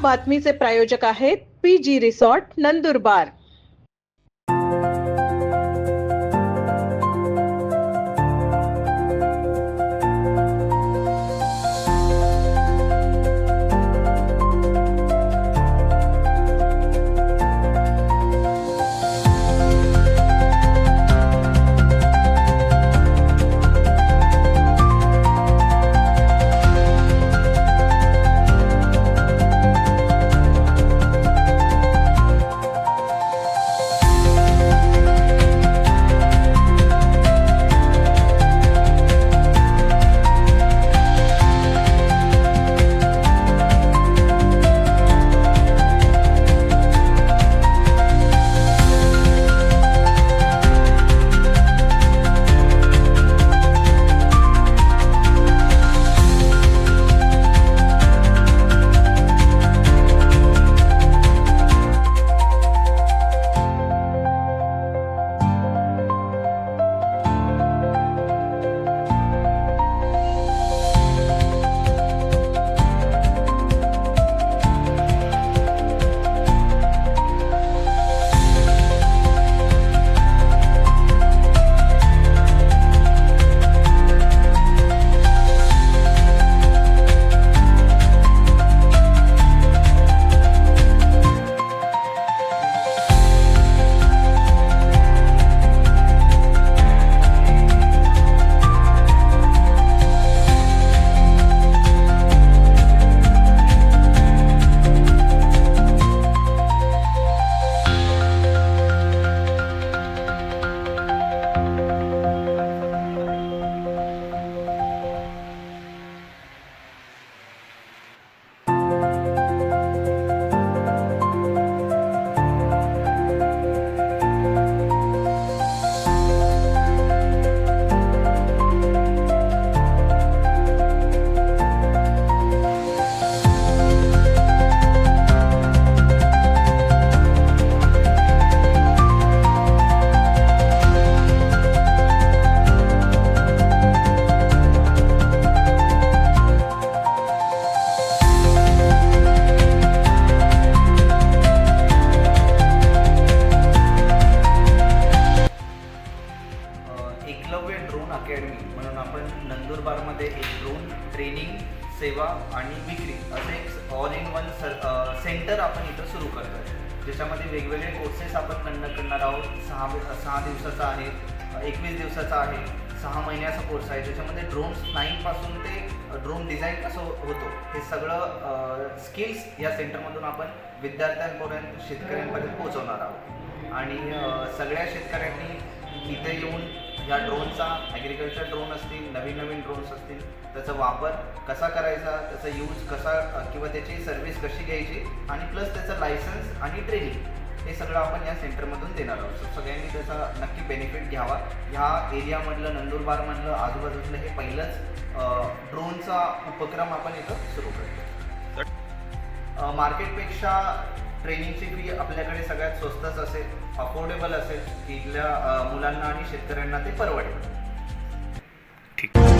बातमीचे प्रायोजक आहेत P G resort Nandurbar. नंदुरबारमध्ये ड्रोन ट्रेनिंग सेवा आणि विक्री असं एक ऑल इन वन सर सेंटर आपण इथं सुरू करतो आहे ज्याच्यामध्ये वेगवेगळे कोर्सेस आपण करणं करणार आहोत. सहा सहा दिवसाचा आहे एकवीस दिवसाचा आहे सहा महिन्याचा कोर्स आहे. ज्याच्यामध्ये ड्रोन नाईनपासून ते ड्रोन डिझाईन कसं होतो हे सगळं स्किल्स या सेंटरमधून आपण विद्यार्थ्यांपर्यंत शेतकऱ्यांपर्यंत पोहोचवणार आहोत. आणि सगळ्या शेतकऱ्यांनी इथे येऊन या ड्रोनचा ॲग्रिकल्चर ड्रोन असतील नवीन नवीन ड्रोन्स असतील त्याचा वापर कसा करायचा त्याचा यूज कसा किंवा त्याची सर्व्हिस कशी घ्यायची आणि प्लस त्याचं लायसन्स आणि ट्रेनिंग हे सगळं आपण या सेंटरमधून देणार आहोत. सगळ्यांनी त्याचा नक्की बेनिफिट घ्यावा. ह्या एरियामधलं नंदुरबारमधलं आजूबाजूतलं हे पहिलंच ड्रोनचा उपक्रम आपण इथं सुरू करतो. मार्केटपेक्षा ट्रेनिंगची फी आपल्याकडे सगळ्यात स्वस्तच असेल अफोर्डेबल असेल तिथल्या मुलांना आणि शेतकऱ्यांना ते परवडेल. ठीक.